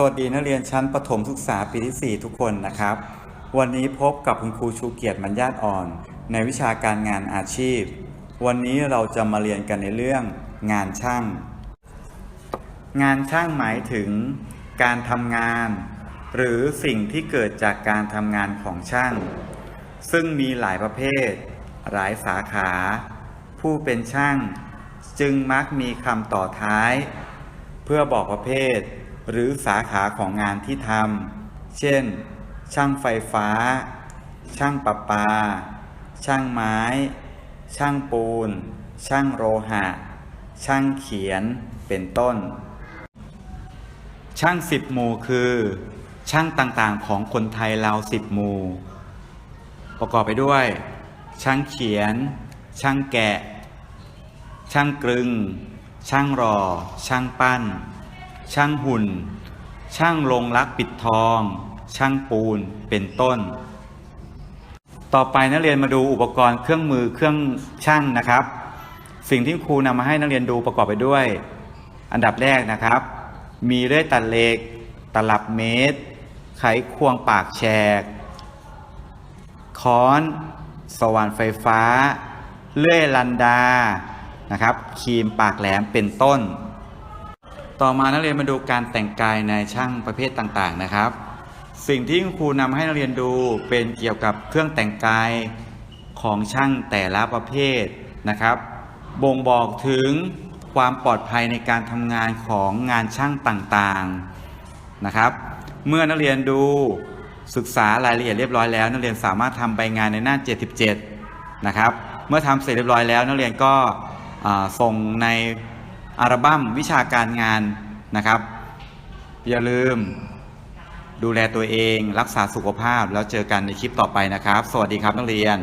สวัสดีนักเรียนชั้นประถมศึกษาปีที่ 4 ทุกคนนะครับ วันนี้พบกับคุณครูชูเกียรติมัญญาตอ่อน ในวิชาการงานอาชีพ วันนี้เราจะมาเรียนกันในเรื่อง งานช่าง งานช่างหมายถึง การทำงาน หรือสิ่งที่เกิดจากการทำงานของช่าง ซึ่งมีหลายประเภท หลายสาขา ผู้เป็นช่าง จึงมักมีคำต่อท้าย เพื่อบอกประเภท หรือสาขาของงานที่ทำ เช่น ช่างไฟฟ้า ช่างประปา ช่างไม้ ช่างปูน ช่างโลหะ ช่างเขียน เป็นต้น ช่างสิบหมู่คือ ช่างต่างๆของคนไทยเราสิบหมู่ ประกอบไปด้วย ช่างเขียน ช่างแกะ ช่างกลึง ช่างรอ ช่างปั้น ช่างหุ่น ช่างลงรักปิดทอง ช่างปูนเป็นต้น ต่อไปนักเรียนมาดูอุปกรณ์เครื่องมือเครื่องช่างนะครับ สิ่งที่ครูนำมาให้นักเรียนดูประกอบไปด้วย อันดับแรกนะครับ มีเลื่อยตัดเหล็ก ตลับเมตร ไขควงปากแฉก ค้อน สว่านไฟฟ้า เลื่อยลันดานะครับครีมปากแหลมเป็นต้น ต่อมานักเรียนมาดูการแต่งกายในช่างประเภทต่างๆนะครับ สิ่งที่ครูนำให้นักเรียนดูเป็นเกี่ยวกับเครื่องแต่งกายของช่างแต่ละประเภทนะครับ บ่งบอกถึงความปลอดภัยในการทำงานของงานช่างต่างๆนะครับ เมื่อนักเรียนดูศึกษารายละเอียดเรียบร้อยแล้ว นักเรียนสามารถทำใบงานในหน้า 77 นะครับ เมื่อทำเสร็จเรียบร้อยแล้ว นักเรียนก็ส่งใน อัลบั้มวิชาการงานนะครับ อย่าลืมดูแลตัวเอง รักษาสุขภาพแล้วเจอกันในคลิปต่อไปนะครับ สวัสดีครับนักเรียน